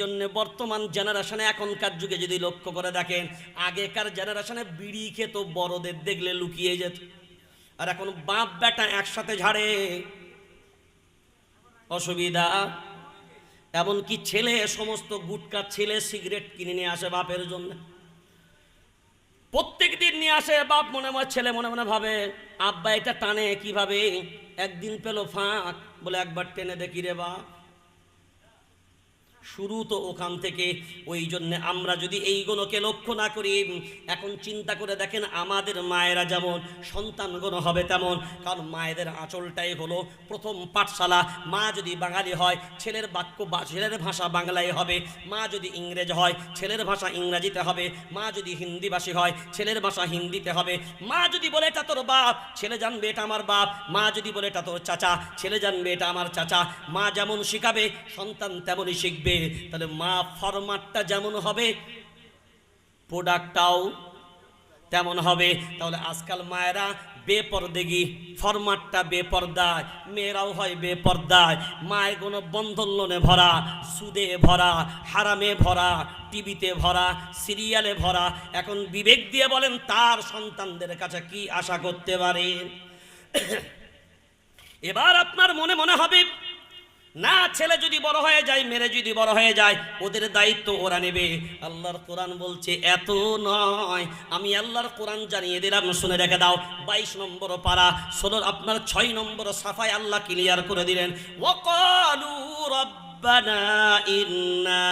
জন্য বর্তমান জেনারেশনে এখনকার যুগে যদি লক্ষ্য করে দেখেন, আগেকার জেনারেশনে বিড়ি খেত, বড়দের দেখলে লুকিয়ে যেত। আর এখন বাপ বেটা একসাথে ঝাড়ে। অসুবিধা? এমনকি ছেলে, সমস্ত গুটকা ছেলে সিগারেট কিনে নিয়ে আসে বাপের জন্য। প্রত্যেক দিন নিয়ে আসে, বাপ মনে মনে, ছেলে মনে মনে ভাবে, আব্বা এটা টানে কীভাবে? একদিন পেল ফাঁক। বলে, একবার টেনে দেখি রে বাপ। শুরু তো ওখান থেকে। ওই জন্য আমরা যদি এইগুলোকে লক্ষ্য না করি এখন চিন্তা করে দেখেন আমাদের মায়েরা যেমন সন্তানগুলো হবে তেমন। কারণ মায়েদের আঁচলটাই হলো প্রথম পাঠশালা। মা যদি বাঙালি হয়, ছেলের বাক্য বা ছেলের ভাষা বাংলায় হবে। মা যদি ইংরেজ হয়, ছেলের ভাষা ইংরাজিতে হবে। মা যদি হিন্দিভাষী হয়, ছেলের ভাষা হিন্দিতে হবে। মা যদি বলে, এটা তোর বাপ। ছেলে জানবে, এটা আমার বাপ। মা যদি বলে, এটা তোর চাচা। ছেলে জানবে, এটা আমার চাচা। মা যেমন শিখাবে, সন্তান তেমনই শিখবে। তাহলে মা ফরমাটটা যেমন হবে প্রোডাক্টটাও তেমন হবে। তাহলে আজকাল মায়েরা বেপরদেগি ফরমাটটা বেপর্দায়, মেয়েরাও হয় বেপর্দায়। মায়ের কোনো বন্ধন লোনে ভরা, সুদে ভরা, হারামে ভরা, টিভিতে ভরা, সিরিয়ালে ভরা। এখন বিবেক দিয়ে বলেন, তার সন্তানদের কাছে কি আশা করতে পারে? এবার আপনার মনে মনে হবে না, ছেলে যদি বড় হয়ে যায়, মেরে যদি বড় হয়ে যায়, ওদের দায়িত্ব ওরা নেবে। আল্লাহর কোরআন বলছে, এত নয়। আমি আল্লাহর কোরআন জানিয়ে দিলাম, শুনে রেখে দাও। বাইশ নম্বর পাড়া ষোলো, আপনার ছয় নম্বর সাফায় আল্লাহ ক্লিয়ার করে দিলেন। ওকালু রব্বানা ইন্না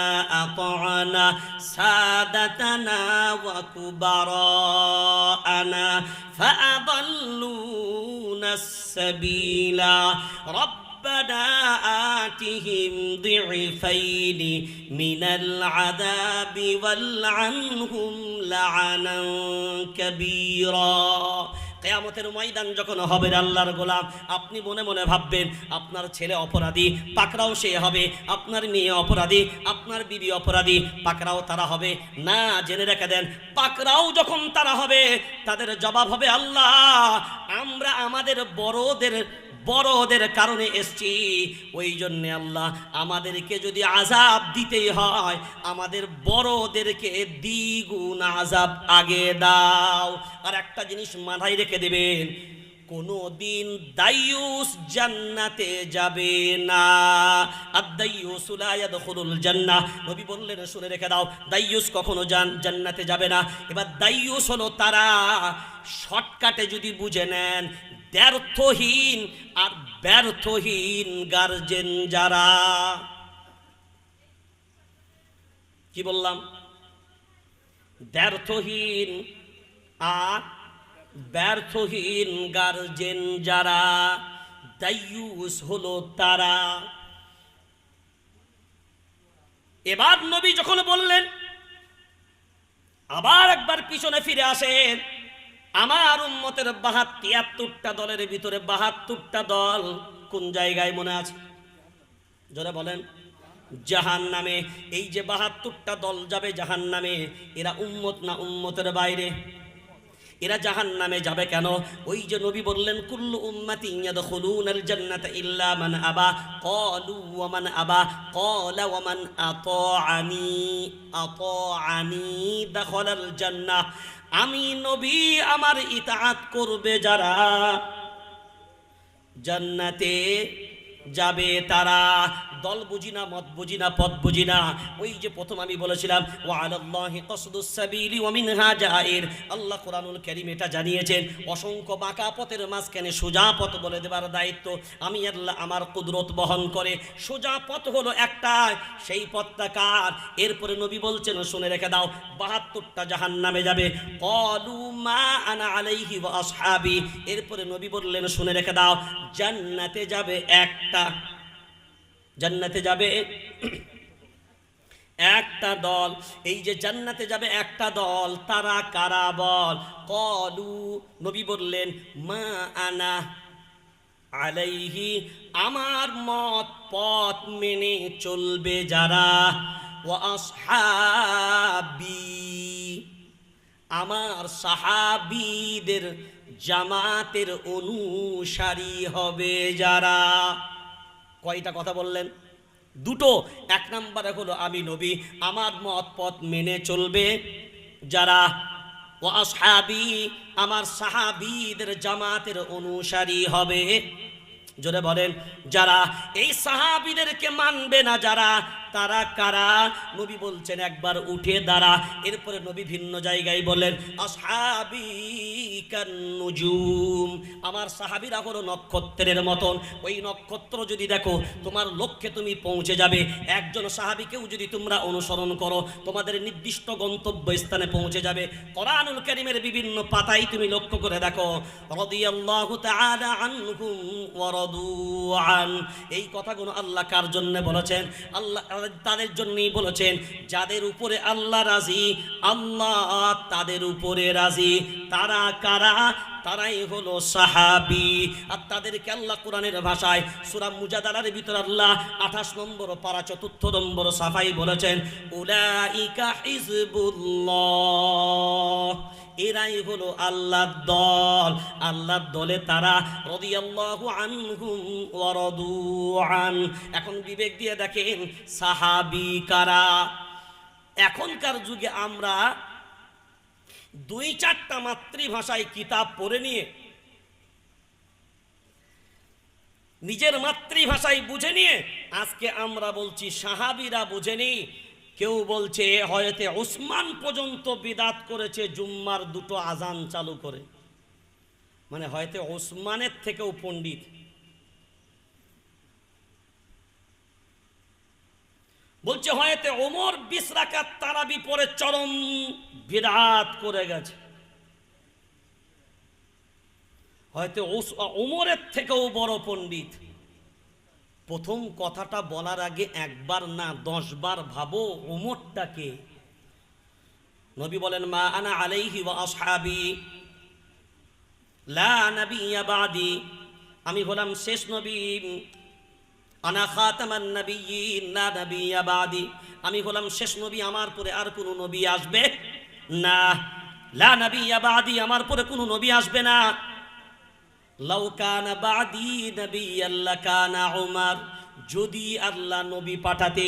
ربنا آتهم ضعفين من العذاب والعنهم لعنا كبيرا কেয়ামতের ময়দান যখন হবে আল্লাহর গোলাম আপনি মনে মনে ভাববেন আপনার ছেলে অপরাধী পাকরাও সে হবে আপনার মেয়ে অপরাধী আপনার বিবি অপরাধী পাকরাও তারা হবে না জেনে রেখে দেন পাকরাও যখন তারা হবে তাদের জবাব হবে আল্লাহ আমরা আমাদের বড়দের বড়দের কারণে এসছি। ওই জন্যে আল্লাহ, আমাদেরকে যদি আজাব দিতেই হয়, আমাদের বড়দেরকে দ্বিগুণ আজাব আগে দাও। আর একটা জিনিস মাথায় রেখে দেবেন, কোনো দিন দায়ুস জান্নাতে যাবে না। আদাইয়ুস লা ইয়াদখুলুল জান্নাহ, নবী বললেন, শুনে রেখে দাও, দাইয়ুস কখনো জান জান্নাতে যাবে না। এবার দাইয়ুস হলো তারা, শর্টকাটে যদি বুঝে নেন ব্যর্থহীন আর ব্যর্থহীন গার্জেন যারা। কি বললাম? ব্যর্থহীন আর ব্যর্থহীন গার্জেন যারা, দায়ুস হলো তারা। এবার নবী যখন বললেন, আবার একবার পিছনে ফিরে আসেন আমার উম্মতের বাহাত তিয়াত্তরটা দলের ভিতরে বাহাত্তরটা দল কোন জায়গায় মনে আছে? যারা বলেন। জাহান নামে এই যে বাহাত্তরটা দল যাবে জাহান নামে এরা উম্মত না উম্মতের বাইরে? এরা জাহান নামে যাবে কেন? ওই যে নবী বললেন, কুল্লু উম্মতি ইয়াদখুলুনাল জান্নাতা ইল্লা মান আবা। ক্বালু ওয়া মান আবা ক্বালা ওয়া মান আতাআনি আতাআনি দাখালাল জান্নাহ। আমি নবী আমার ইতাহাত করবে যারা? জান্নাতে যাবে তারা। দল বুঝি না, মত বুঝি না, পথ বুঝি না। ওই যে প্রথম আমি বলেছিলাম ও জাইর। আল্লাহ কোরআনুল কারীম এটা জানিয়েছেন, অসংখ্য বাঁকা পথের মাঝখানে সোজা পথ বলে দেবার দায়িত্ব। আমি আল্লাহ আমার কুদরত বহন করে সোজা পথ হলো একটা সেই পথটা কার? এরপরে নবী বলছেন, শুনে রেখে দাও, বাহাত্তরটা জাহান নামে যাবে আনা আলাইহি এরপরে নবী বললেন, শুনে রেখে দাও, জান্নাতে যাবে একটা জান্নাতে যাবে। একটা দল, এই যে জান্নাতে যাবে একটা দল, তারা কারা বল? কলু, নবী বললেন, মা আনা আলাইহি, আমার মত পথ মেনে চলবে যারা। ও আসহাবি, আমার সাহাবিদের জামাতের অনুসারী হবে যারা। কয়টা কথা বললেন? দুটো। এক নম্বরে হলো, আমি নবী, আমার মত পথ মেনে চলবে। যারা ও আমার সাহাবিদের জামাতের অনুসারী হবে। জোরে বলেন, যারা এই সাহাবিদেরকে মানবে না, যারা তারা কারা? নবী বলছেন, একবার উঠে দাঁড়া। এরপরে নবী ভিন্ন জায়গায় বলেন, আসহাবি আমার সাহাবিরা হলো নক্ষত্রের মতন। ওই নক্ষত্র যদি দেখো, তোমার লক্ষ্যে তুমি পৌঁছে যাবে। একজন সাহাবিকেও যদি তোমরা অনুসরণ করো, তোমাদের নির্দিষ্ট গন্তব্য স্থানে পৌঁছে যাবে। কোরআনুল কারীমের বিভিন্ন পাতায় তুমি লক্ষ্য করে দেখো। রাদিয়াল্লাহু তাআলা আনহুম ওয়া রাদু আন। এই কথাগুলো আল্লাহ কার জন্য বলেছেন? আল্লাহ তাদের জন্যই বলেছেন, যাদের উপরে আল্লাহ রাজি, আল্লাহ তাদের উপরে রাজি। তারা কারা? তারাই হলো সাহাবি। আর তাদেরকে আল্লাহ কোরআনের ভাষায় সুরা মুজাদালার ভিতর আল্লাহ আঠাশ নম্বর পারা চতুর্থ নম্বর সাফাই বলেছেন, উলাইকা হিজবুল্লাহ। এরাই হলো আল্লাহর দল। আল্লাহর দলে তারা রাদিয়াল্লাহু আনহুম ওয়া রাদু আন। এখন বিবেক দিয়ে দেখেন, সাহাবি কারা? এখনকার যুগে আমরা দুই চারটা মাতৃভাষায় কিতাব পড়ে নিয়ে, নিজের মাতৃভাষায় বুঝে নিয়ে, আজকে আমরা বলছি সাহাবিরা বুঝেনি। কেউ বলছে হয়তো ওসমান পর্যন্ত বিদাত করেছে, জুম্মার দুটো আজান চালু করে। মানে হয়তো ওসমানের থেকেও পণ্ডিত। বলছে হয়তো ওমর বিশ রাকাত তারাবি পরে চরম বিরাট করে গেছে। হয়তো ওমরের থেকেও বড় পণ্ডিত। প্রথম কথাটা বলার আগে একবার না, দশবার ভাবো ওমরটাকে। নবী বলেন, মা আনা আলাইহি ওয়া আসহাবি, লা নাবিয়্যা বাদি। আমি হলাম শেষ নবী। আনা খাতামান নাবিয়্যিন, লা নাবিয়্যা বাদি। আমি হলাম শেষ নবী, আমার পরে আর কোনো নবী আসবে না। লা নাবিয়্যা বাদি, আমার পরে কোনো নবী আসবে না। লাউ কানা বাদি নাবিয়্যান লাকানা উমর। যদি আল্লাহ নবী পাঠাতে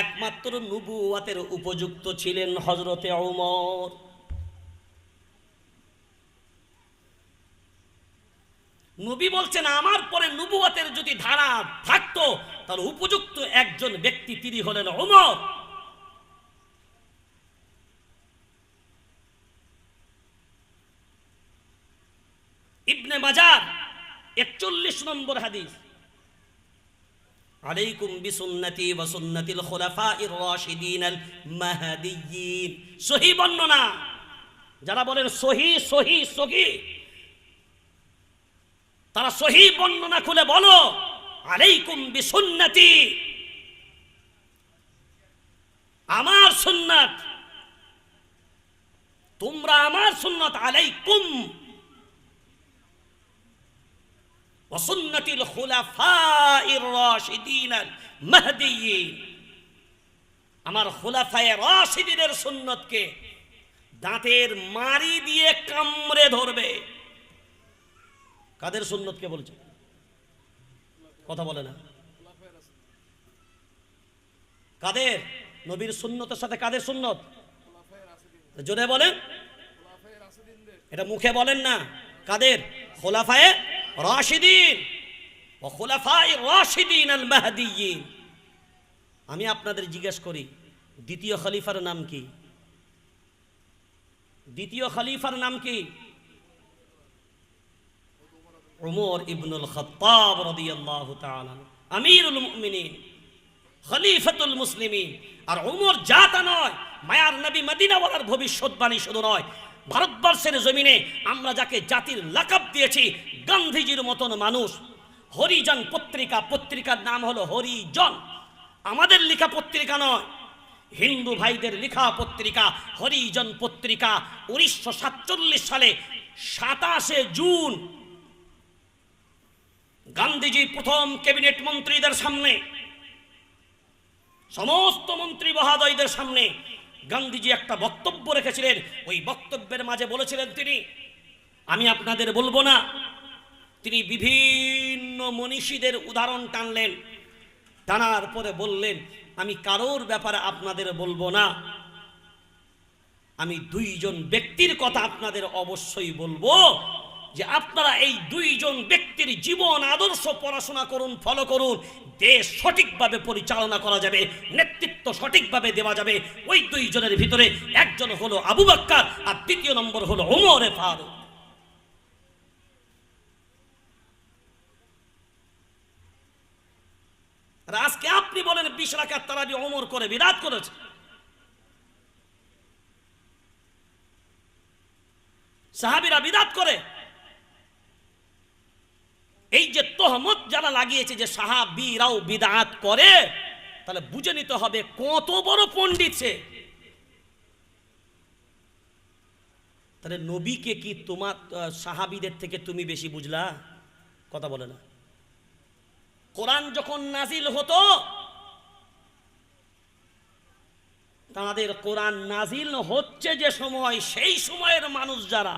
একমাত্র নবুয়াতের উপযুক্ত ছিলেন হজরতে ওমর নবী বলছেন, আমার পরে নবুয়াতের যদি ধারা থাকতো তাহলে উপযুক্ত একজন ব্যক্তি তিনি হলেন ওমর ইবনে মাজার একচল্লিশ নম্বর হাদিস। বর্ণনা। যারা বলেন সহি সহি সহি, তারা সহি বর্ণনা খুলে বলো, আলাইকুম বিসুন্নতি। আমার সুন্নাত, তোমরা আমার সুন্নাত আলাইকুম। وسنة الخلفاء الراشدين المهديين আমার খোলাফায়ে রাশিদিনের সুন্নতকে দাঁতের মারি দিয়ে কামড়ে ধরবে কাদের সুন্নতকে বলছে কথা বলে না কাদের নবীর সুন্নতের সাথে কাদের সুন্নত জোরে বলেন এটা মুখে বলেন না কাদের খোলাফায়ে রাশিদিন আমি আপনাদের জিজ্ঞেস করি, দ্বিতীয় খলিফার নাম কি? দ্বিতীয় খলিফার নাম কি? উমর ইবনুল খাত্তাব রাদিয়াল্লাহু তাআলা আমিরুল মুমিনিন, খলিফাতুল মুসলিমিন। আর উমর জাতা নয়, মায়ার নবী মদিনাওয়ালার ভবিষ্যৎবাণী শুধু নয় ভারতবর্ষের জমিনে আমরা যাকে জাতির লাকাব দিয়েছি, গান্ধীজির মতন মানুষ, হরিজন পত্রিকা, পত্রিকার নাম হলো হরিজন। আমাদের লেখা পত্রিকা নয়, হিন্দু ভাইদের লেখা পত্রিকা, হরিজন পত্রিকা, উনিশশো সাতচল্লিশ সালে সাতাশে জুন, গান্ধীজি প্রথম ক্যাবিনেট মন্ত্রীদের সামনে, সমস্ত মন্ত্রী মহাদয়দের সামনে গান্ধীজি একটা বক্তব্য রেখেছিলেন। ওই বক্তব্যের মাঝে বলেছিলেন তিনি, আমি আপনাদের বলব না। তিনি বিভিন্ন মনীষীদের উদাহরণ টানলেন। টানার পরে বললেন, আমি কারোর ব্যাপারে আপনাদের বলব না। আমি দুইজন ব্যক্তির কথা আপনাদের অবশ্যই বলব যে আপনারা এই দুইজন ব্যক্তির জীবন আদর্শ পড়াশোনা করুন, ফলো করুন। দেশ সঠিকভাবে পরিচালনা করা যাবে। নেতৃত্ব সঠিকভাবে দেওয়া যাবে। ওই দুইজনের ভিতরে একজন হলো আবু বাক্কার আর দ্বিতীয় নম্বর হলো ওমরে ফারুক। আজকে আপনি বলেন বিশ রাখার তারাবি অমর করে বিরাট করেছে। সাহাবিরা বিদাত করে। এই যে তহমত যারা লাগিয়েছে যে সাহাবিরাও বিদাত করে তাহলে বুঝে নিতে হবে কত বড় পণ্ডিত সে। তাহলে নবীকে কি তোমার সাহাবিদের থেকে তুমি বেশি বুঝলা? কথা বলে না। কোরআন যখন নাজিল হতো, তাদের কোরআন নাজিল হচ্ছে যে সময়, সেই সময়ের মানুষ যারা,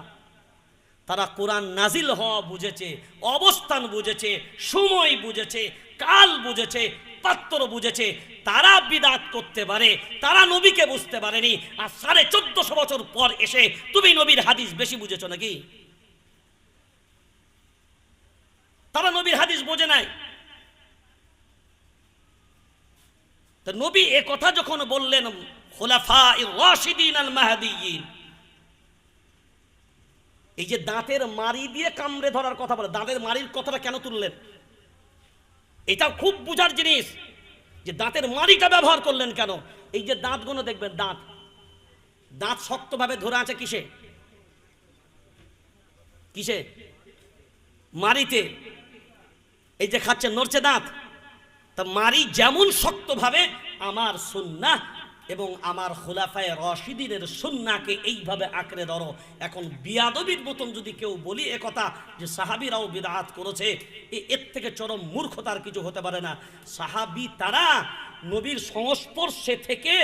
তারা কোরআন নাজিল হওয়া বুঝেছে, অবস্থান বুঝেছে, সময় বুঝেছে, কাল বুঝেছে পাত্র বুঝেছে, তারা বিদাত করতে পারে, তারা নবীকে বুঝতে পারেনি, আর সাড়ে চোদ্দশো বছর পর এসে তুমি নবীর হাদিস বেশি বুঝেছ নাকি? তারা নবীর হাদিস বোঝে নাই। নবী এ কথা যখন বললেন খোলাফা রাশিদিন আল মাহাদিয়িন এই যে দাঁতের মারি দিয়ে কামড়ে ধরার কথা বলে, দাঁতের মারির কথাটা কেন তুললেন? এটা খুব বুঝার জিনিস যে দাঁতের মারিটা ব্যবহার করলেন কেন? এই যে দাঁতগুলো দেখবেন, দাঁত। দাঁত শক্তভাবে ধরে আছে কিসে? কিসে? মারিতে এই যে খাচ্ছে নড়ছে দাঁত। তা মারি যেমন শক্তভাবে, আমার সুন্না এবং আমার খোলাফায় রশিদিনের সুন্নাকে এইভাবে আঁকড়ে ধরো। এখন বিয়াদবির মতন যদি কেউ বলি কথা যে সাহাবিরাও বিদাত করেছে এর থেকে চরম মূর্খতার কিছু হতে পারে না। সাহাবি তারা নবীর সংস্পর্শে থেকে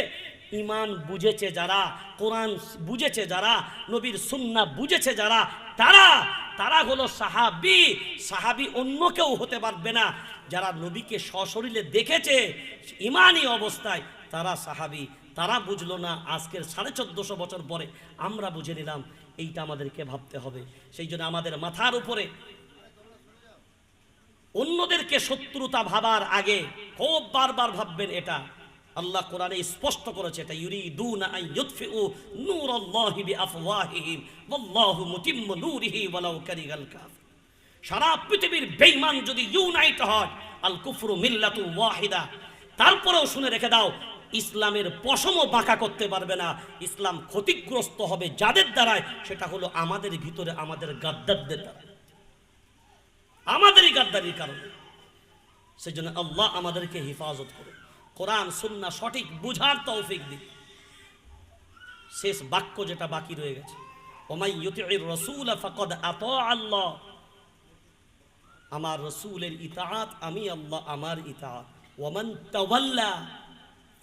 ইমান বুঝেছে যারা, কোরআন বুঝেছে যারা, নবীর সুন্না বুঝেছে যারা, তারা তারা হলো সাহাবি। সাহাবি অন্য কেউ হতে পারবে না। যারা নবীকে সশরীরে দেখেছে ইমানই অবস্থায় তারা সাহাবি, তারা বুঝলো না আজকের সাড়ে চোদ্দশো বছর পরে আমরা বুঝে নিলাম এইটা আমাদেরকে ভাবতে হবে। সেই জন্য আমাদের মাথার উপরে অন্যদেরকে শত্রুতা ভাবার আগে খুব বারবার ভাববেন এটা। আল্লাহ কোরআনে স্পষ্ট করেছে এটা, ইউরিদুনা আন ইউতফিউ নূরাল্লাহি বিআফওয়াহিহিম, ওয়াল্লাহু মুতিম্মু নূরিহি ওয়ালাউ কারিহাল কাফির। সারা পৃথিবীর বেঈমান যদি ইউনাইট হয়, আল কুফরু মিল্লাতু ওয়াহিদা। তারপরেও শুনে রেখে দাও ইসলামের পশমও বাঁকা করতে পারবে না। ইসলাম ক্ষতিগ্রস্ত হবে যাদের দ্বারায়, সেটা হলো আমাদের ভিতরে আমাদের গাদ্দারদের দ্বারা। আমাদেরই গাদ্দারির কারণে। সেই জন্য আল্লাহ আমাদেরকে হেফাজত করে। কোরআন সুন্না সঠিক বুঝার তৌফিক দিক শেষ বাক্য যেটা বাকি রয়ে গেছে। রসুল আল্লাহ। আমার রসুলের ইতাআত, আমি আল্লাহ আমার ইতাআত। ওমান তাওয়াল্লা।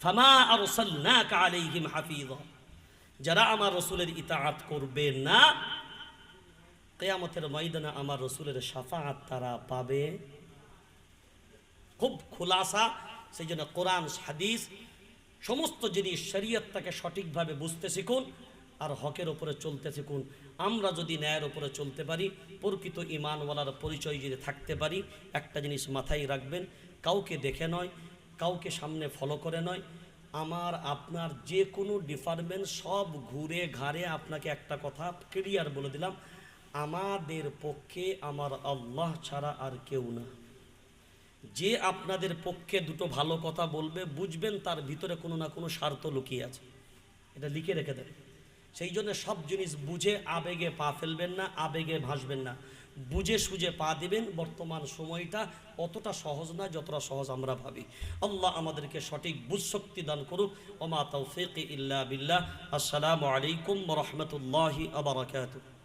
ফামা আরসালনাকা আলাইহিম হাফিযা। যারা আমার রসুলের ইতাআত করবে না, কেয়ামতের ময়দানে আমার রসুলের সাফাআত তারা পাবে। খুব খোলাসা সেই জন্য কোরআন, হাদিস, সমস্ত জিনিস শরীয়তটাকে সঠিকভাবে বুঝতে শিখুন আর হকের ওপরে চলতে শিখুন। আমরা যদি ন্যায়ের ওপরে চলতে পারি, প্রকৃত ইমানওয়ালার পরিচয় যদি থাকতে পারি, একটা জিনিস মাথায় রাখবেন, কাউকে দেখে নয় কাউকে সামনে ফলো করে নয়। আমার, আপনার যে কোনো ডিপার্টমেন্ট সব ঘুরে ঘাড়ে আপনাকে একটা কথা ক্লিয়ার বলে দিলাম। আমাদের পক্ষে আমার আল্লাহ ছাড়া আর কেউ না। যে আপনাদের পক্ষে দুটো ভালো কথা বলবে, বুঝবেন তার ভিতরে কোনো না কোনো স্বার্থ লুকিয়ে আছে। এটা লিখে রেখে দেবে সেই জন্য সব জিনিস বুঝে আবেগে পা ফেলবেন না, আবেগে ভাসবেন না। বুঝে সুঝে পা দিবেন, বর্তমান সময়টা অতটা সহজ না, যতটা সহজ আমরা ভাবি। আল্লাহ আমাদেরকে সঠিক বুঝ শক্তি দান করুক। ওমা তৌফিক ইল্লা বিল্লাহ। আসসালামু আলাইকুম রহমতুল্লাহি আবরাকাতুহ